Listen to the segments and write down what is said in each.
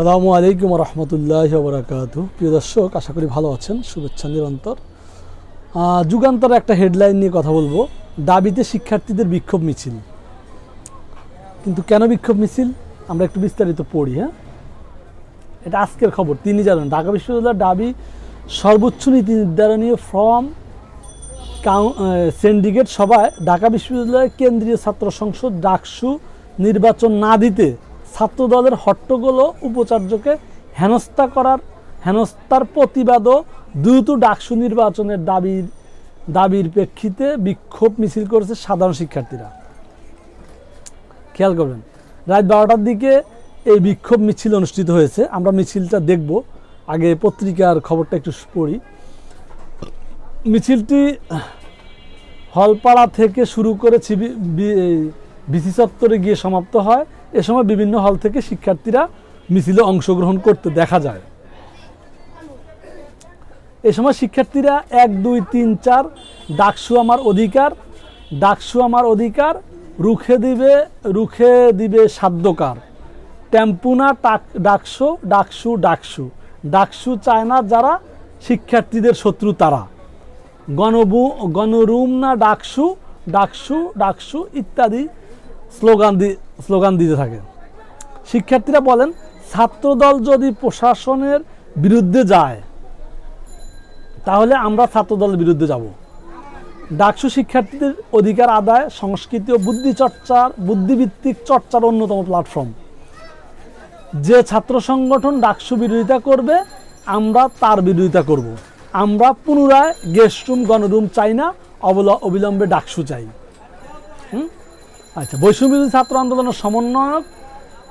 সালামু আলাইকুম রহমতুল্লাহ বরাকাত প্রিয় দর্শক, আশা করি ভালো আছেন। শুভেচ্ছা নিরন্তর। যুগান্তর একটা হেডলাইন নিয়ে কথা বলব। দাবিতে শিক্ষার্থীদের বিক্ষোভ মিছিল। কিন্তু কেন বিক্ষোভ মিছিল? আমরা একটু বিস্তারিত পড়ি হ্যাঁ? এটা আজকের খবর, তিনি জানেন। ঢাকা বিশ্ববিদ্যালয়ের দাবি, সর্বোচ্চ নীতি নির্ধারণীয় ফর্ম সিন্ডিকেট সভায় ঢাকা বিশ্ববিদ্যালয়ের কেন্দ্রীয় ছাত্র সংসদ ডাকসু নির্বাচন না দিতে ছাত্রদলের হট্টগোল ও উপাচার্যকে হেনস্থা করার, হেনস্থার প্রতিবাদও দ্রুত ডাকসু নির্বাচনের দাবির দাবির প্রেক্ষিতে বিক্ষোভ মিছিল করেছে সাধারণ শিক্ষার্থীরা। খেয়াল করবেন, রাত বারোটার দিকে এই বিক্ষোভ মিছিল অনুষ্ঠিত হয়েছে। আমরা মিছিলটা দেখব। আগে পত্রিকার খবরটা একটু পড়ি। মিছিলটি হলপাড়া থেকে শুরু করে বিসি চত্বরে গিয়ে সমাপ্ত হয়। এ সময় বিভিন্ন হল থেকে শিক্ষার্থীরা মিছিলে অংশগ্রহণ করতে দেখা যায়। এ সময় শিক্ষার্থীরা এক, দুই, তিন, চার, ডাকসু আমার অধিকার, ডাকসু আমার অধিকার, রুখে দিবে রুখে দিবে সাধ্যকার। টেম্পুনা টাক, ডাকসু ডাকসু ডাকসু। ডাকসু চায় না যারা শিক্ষার্থীদের শত্রু তারা। গণবু, গণরুম না ডাকসু ডাকসু ডাকসু ইত্যাদি স্লোগান স্লোগান দিতে থাকে শিক্ষার্থীরা বলেন, ছাত্রদল যদি প্রশাসনের বিরুদ্ধে যায়, তাহলে আমরা ছাত্রদলের বিরুদ্ধে যাব ডাকসু শিক্ষার্থীদের অধিকার আদায়, সংস্কৃতি ও বুদ্ধি চর্চার বুদ্ধিভিত্তিক চর্চার অন্যতম প্ল্যাটফর্ম যে ছাত্র সংগঠন ডাকসু বিরোধিতা করবে, আমরা তার বিরোধিতা করব। আমরা পুনরায় গেস্ট রুম, গণরুম চাই না, অবল- অবিলম্বে ডাকসু চাই হুম? আচ্ছা বৈষম্য বিরোধী ছাত্র আন্দোলনের সমন্বয়ক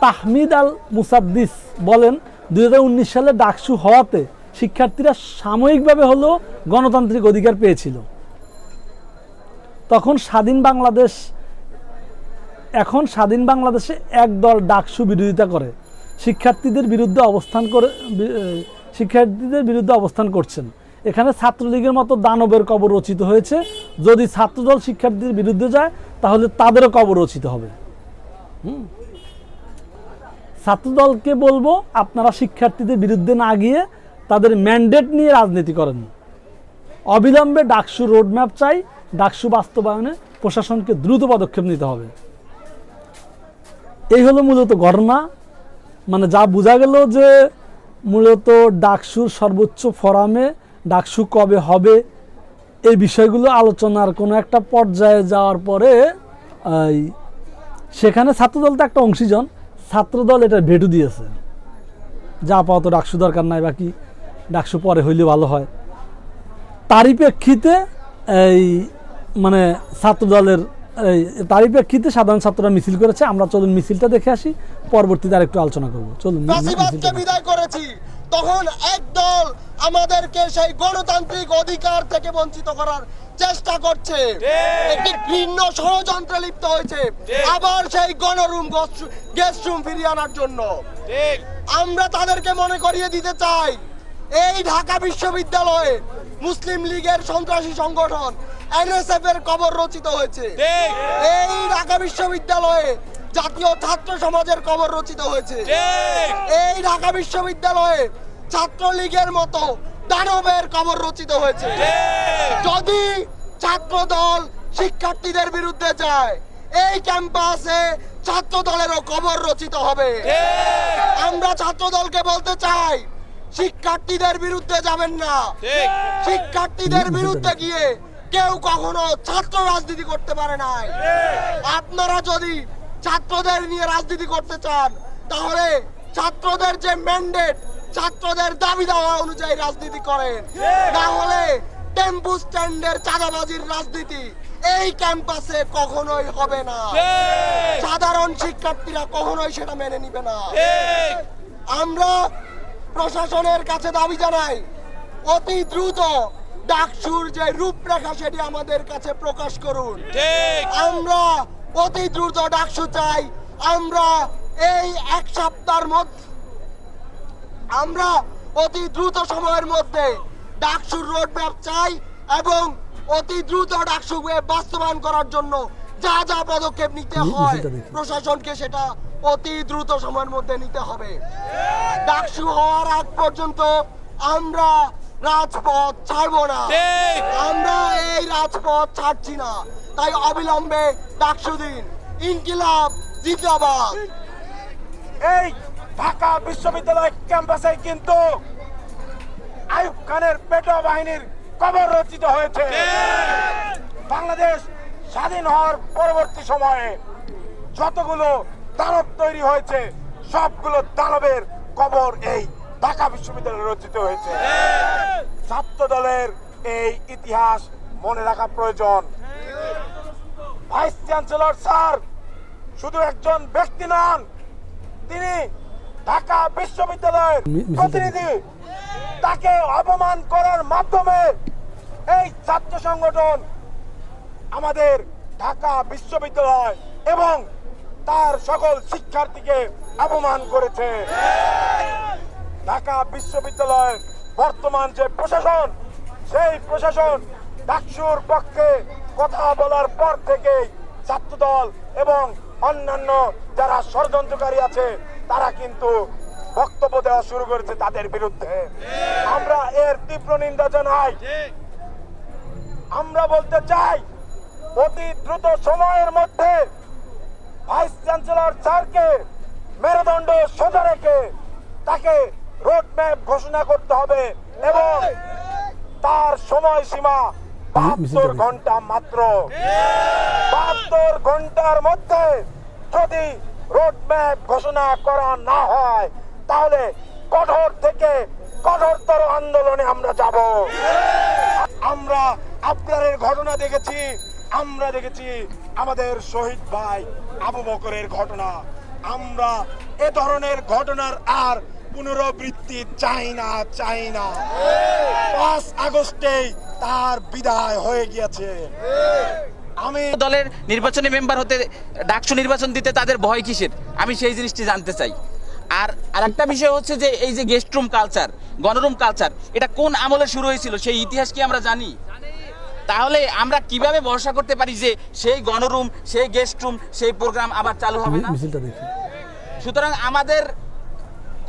তাহমিদ আল মুসাদ্দিস বলেন, দুই হাজার উনিশ সালে ডাকসু হওয়াতে শিক্ষার্থীরা সাময়িকভাবে হলেও গণতান্ত্রিক অধিকার পেয়েছিল। তখন স্বাধীন বাংলাদেশ, এখন স্বাধীন বাংলাদেশে একদল ডাকসু বিরোধিতা করে। শিক্ষার্থীদের বিরুদ্ধে অবস্থান করে শিক্ষার্থীদের বিরুদ্ধে অবস্থান করছেন। এখানে ছাত্রলীগের মতো দানবের কবর রচিত হয়েছে। যদি ছাত্রদল শিক্ষার্থীদের বিরুদ্ধে যায়, তাহলে তাদেরও কবর রচিত হবে। হুম। ছাত্রদলকে বলব, আপনারা শিক্ষার্থীদের বিরুদ্ধে না গিয়ে তাদের ম্যান্ডেট নিয়ে রাজনীতি করেন। অবিলম্বে ডাকসু রোডম্যাপ চাই, ডাকসু বাস্তবায়নে প্রশাসনকে দ্রুত পদক্ষেপ নিতে হবে। এই হলো মূলত ঘটনা। মানে যা বোঝা গেল যে মূলত ডাকসুর সর্বোচ্চ ফোরামে ডাকসু কবে হবে? এই বিষয়গুলো আলোচনার কোনো একটা পর্যায়ে যাওয়ার পরে সেখানে ছাত্রদল তো একটা অংশীজন। ছাত্রদল এটা ভেটু দিয়েছে যা আপাতত ডাকসু দরকার নাই বাকি ডাকসু পরে হইলে ভালো হয়। তারই প্রেক্ষিতে এই মানে ছাত্রদলের এই তারই প্রেক্ষিতে সাধারণ ছাত্ররা মিছিল করেছে। আমরা চলুন মিছিলটা দেখে আসি পরবর্তীতে আর একটু আলোচনা করব। চলুন। বিদায় করেছি। তখন একদল আমাদেরকে সেই গণতান্ত্রিক অধিকার থেকে বঞ্চিত করার চেষ্টা করছে। একটি ভিন্ন ষড়যন্ত্রে লিপ্ত হয়েছে। আবার সেই গণরুম গেস্ট রুম ফিরিয়ে আনার জন্য। আমরা তাদেরকে মনে করিয়ে দিতে চাই এই ঢাকা বিশ্ববিদ্যালয়ে মুসলিম লীগের সন্ত্রাসী সংগঠন এনএসএফ এর কবর রচিত হয়েছে। এই ঢাকা বিশ্ববিদ্যালয়ে জাতীয় ছাত্র সমাজের কবর রচিত হয়েছে। এই ঢাকা বিশ্ববিদ্যালয়ে ছাত্রলীগের মতো দানবের কবর রচিত হয়েছে। যদি ছাত্র দল শিক্ষার্থীদের বিরুদ্ধে যায় এই ক্যাম্পাসে ছাত্র দলেরও কবর রচিত হবে। আমরা ছাত্র দলকে বলতে চাই শিক্ষার্থীদের বিরুদ্ধে যাবেন না। শিক্ষার্থীদের বিরুদ্ধে গিয়ে কেউ কখনো ছাত্র রাজনীতি করতে পারে নাই। আপনারা যদি ছাত্রদের নিয়ে রাজনীতি করতে চান তাহলে ছাত্রদের যে ম্যান্ডেট ছাত্রদের দাবি দেওয়া অনুযায়ী রাজনীতি করেন। না হলে টেম্পু স্ট্যান্ডের চাঁদাবাজির রাজনীতি এই ক্যাম্পাসে কখনোই হবে না। সাধারণ শিক্ষার্থীরা কখনোই সেটা মেনে নিবে না। আমরা প্রশাসনের কাছে দাবি জানাই অতি দ্রুত ডাকসুর যে রূপরেখা সেটি আমাদের কাছে প্রকাশ করুন। আমরা অতি দ্রুত ডাকসু চাই। আমরা এই এক সপ্তাহের মধ্যে আমরা অতি দ্রুত সময়ের মধ্যে ডাকসুর রোডম্যাপ চাই এবং অতি দ্রুত ডাকসু বাস্তবায়ন করার জন্য যা যা পদক্ষেপ নিতে হয় প্রশাসনকে সেটা অতি দ্রুত সময়ের মধ্যে নিতে হবে। ডাকসু হওয়ার আগ পর্যন্ত আমরা রাজপথ ছাড়বো না। আমরা এই রাজপথ ছাড়ছি না। তাই অবিলম্বে ডাকসু দিন ইনকিলাব জিন্দাবাদ। এই ঢাকা বিশ্ববিদ্যালয় ক্যাম্পাসে কিন্তু আইয়ুব খানের পেটো বাহিনীর কবর রচিত হয়েছে। বাংলাদেশ স্বাধীন হওয়ার পরবর্তী সময়ে যতগুলো দানব তৈরি হয়েছে সবগুলো দানবের কবর এই ঢাকা বিশ্ববিদ্যালয়ে রচিত হয়েছে। ছাত্র দলের এই ইতিহাস মনে রাখা প্রয়োজন। ভাইস চ্যান্সেলর স্যার শুধু একজন ব্যক্তি নন তিনি ঢাকা বিশ্ববিদ্যালয়ের প্রতিনিধি। তাকে অপমান করার মাধ্যমে এই ছাত্র সংগঠন আমাদের ঢাকা বিশ্ববিদ্যালয় এবং তার সকল শিক্ষার্থীকে অপমান করেছে। ঢাকা বিশ্ববিদ্যালয়ের বর্তমান যে প্রশাসন সেই প্রশাসন ডাকসুর পক্ষে কথা বলার পর থেকেই ছাত্রদল এবং অন্যান্য যারা ষড়যন্ত্রকারী আছে, তারা কিন্তু বক্তব্য দেওয়া শুরু করেছে তাদের বিরুদ্ধে। আমরা এর তীব্র নিন্দা জানাই। আমরা বলতে চাই, অতি দ্রুত সময়ের মধ্যে ভাইস চ্যান্সেলর স্যারকে মেরুদণ্ড সোজা রেখে তাকে রোড ম্যাপ ঘোষণা করতে হবে এবং তার সময়সীমা বাহাত্তর ঘণ্টা মাত্র। বাহাত্তর ঘণ্টার মধ্যে যদি রোড ম্যাপ ঘোষণা করা না হয় তাহলে কঠোর থেকে কঠোরতর আন্দোলনে আমরা যাব। আমরা আপনারের ঘটনা দেখেছি আমরা দেখেছি আমাদের শহীদ ভাই আবু বকরের ঘটনা। আমরা এ ধরনের ঘটনার আর পুনরাবৃত্তি চাই না চাই না। পাঁচ আগস্টেই তার বিদায় হয়ে গিয়েছে। আমি দলের নির্বাচনী মেম্বার হতে ডাকসু নির্বাচন দিতে তাদের ভয় কিসের? আমি সেই জিনিসটি জানতে চাই। আর আরেকটা বিষয় হচ্ছে যে এই যে গেস্ট রুম কালচার গণরুম কালচার এটা কোন আমলে শুরু হয়েছিল? সেই ইতিহাস কি আমরা জানি? তাহলে আমরা কীভাবে ভরসা করতে পারি যে সেই গণরুম সেই গেস্ট রুম সেই প্রোগ্রাম আবার চালু হবে না? সুতরাং আমাদের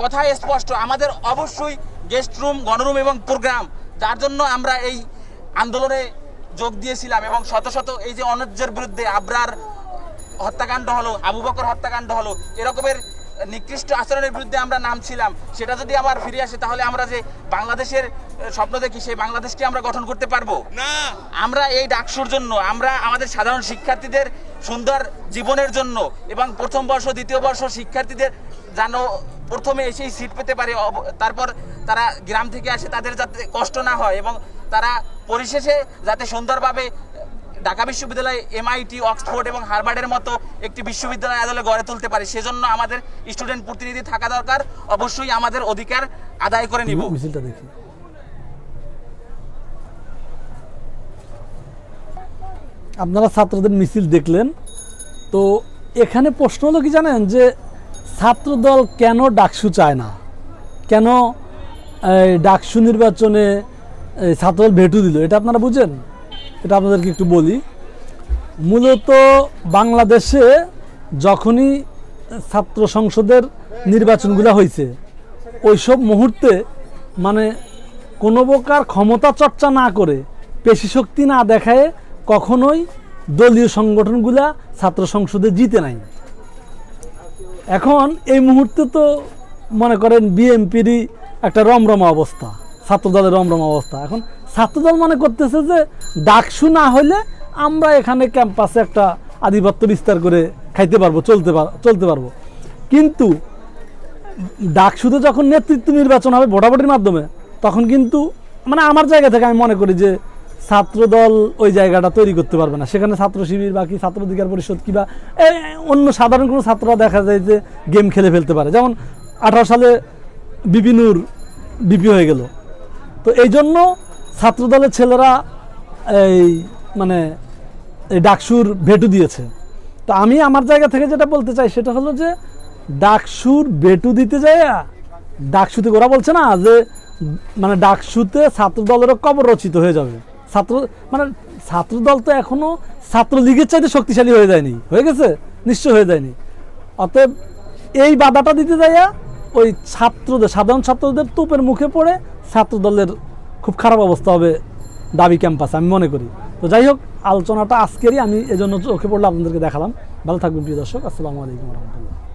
কথা স্পষ্ট আমাদের অবশ্যই গেস্ট রুম গণরুম এবং প্রোগ্রাম যার জন্য আমরা এই আন্দোলনে যোগ দিয়েছিলাম এবং শত শত এই যে অনর্যের বিরুদ্ধে আবরার হত্যাকাণ্ড হলো আবু বকর হত্যাকাণ্ড হলো এরকমের নিকৃষ্ট আচরণের বিরুদ্ধে আমরা নামছিলাম। সেটা যদি আবার ফিরে আসে তাহলে আমরা যে বাংলাদেশের স্বপ্ন দেখি সেই বাংলাদেশকে আমরা গঠন করতে পারব? না। আমরা এই ডাকসুর জন্য আমরা আমাদের সাধারণ শিক্ষার্থীদের সুন্দর জীবনের জন্য এবং প্রথম বর্ষ দ্বিতীয় বর্ষ শিক্ষার্থীদের যেন প্রথমে এসেই সিট পেতে পারে তারপর তারা গ্রাম থেকে আসে তাদের যাতে কষ্ট না হয় এবং তারা পরিশেষে যাতে সুন্দরভাবে ঢাকা বিশ্ববিদ্যালয় এমআইটি অক্সফোর্ড এবং হার্ভার্ডের মতো একটি বিশ্ববিদ্যালয় আদলে গড়ে তুলতে পারে, সেজন্য আমাদের স্টুডেন্ট প্রতিনিধি থাকা দরকার। অবশ্যই আমাদের অধিকার আদায় করে নিব। মিছিলটা আপনারা ছাত্রদের মিছিল দেখলেন, তো এখানে প্রশ্ন হলো কি জানেন যে ছাত্রদল কেন ডাকসু চায় না? কেন ডাকসু নির্বাচনে ছাত্রদল ভেটু দিল। এটা আপনারা বুঝেন? এটা আপনাদেরকে একটু বলি। মূলত বাংলাদেশে যখনই ছাত্র সংসদের নির্বাচনগুলো হয়েছে ওইসব মুহূর্তে মানে কোনো প্রকার ক্ষমতা চর্চা না করে পেশি শক্তি না দেখায় কখনোই দলীয় সংগঠনগুলা ছাত্র সংসদে জিতে নাই। এখন এই মুহূর্তে তো মনে করেন বিএনপিরই একটা রমরমা অবস্থা। ছাত্রদলের রমরম অবস্থা। এখন ছাত্রদল মনে করতেছে যে ডাকসু না হলে আমরা এখানে ক্যাম্পাসে একটা আধিপত্য বিস্তার করে খাইতে পারব, চলতে চলতে পারব। কিন্তু ডাকসুতে যখন নেতৃত্ব নির্বাচন হবে ভোটাভুটির মাধ্যমে, তখন কিন্তু মানে আমার জায়গা থেকে আমি মনে করি যে ছাত্রদল ওই জায়গাটা তৈরি করতে পারবে না। সেখানে ছাত্র শিবির বাকি ছাত্র অধিকার পরিষদ কিংবা অন্য সাধারণ কোনো ছাত্ররা দেখা যায় যে গেম খেলে ফেলতে পারে। যেমন আঠারো সালে বিপিনুর বিপি হয়ে গেল। তো এই জন্য ছাত্রদলের ছেলেরা এই মানে এই ডাকসুর ভেটু দিয়েছে। তো আমি আমার জায়গা থেকে যেটা বলতে চাই সেটা হলো যে ডাকসুর বেটু দিতে যায় ডাকসুতে ওরা বলছে না যে মানে ডাকসুতে ছাত্র দলেরও কবর রচিত হয়ে যাবে। ছাত্র মানে ছাত্র দল তো এখনও ছাত্রলীগের চাইতে শক্তিশালী হয়ে যায়নি। হয়ে গেছে? নিশ্চয় হয়ে যায়নি। অতএব এই বাধাটা দিতে যাইয়া ওই ছাত্রদের, সাধারণ ছাত্রদের তোপের মুখে পড়ে ছাত্র দলের খুব খারাপ অবস্থা হবে দাবি ক্যাম্পাসে, আমি মনে করি। তো যাই হোক, আলোচনাটা আজকেরই, আমি এজন্য চোখে পড়লে, আপনাদেরকে দেখালাম। ভালো থাকবেন, প্রিয় দর্শক। আসসালামু আলাইকুম রহমতুল্লাহ।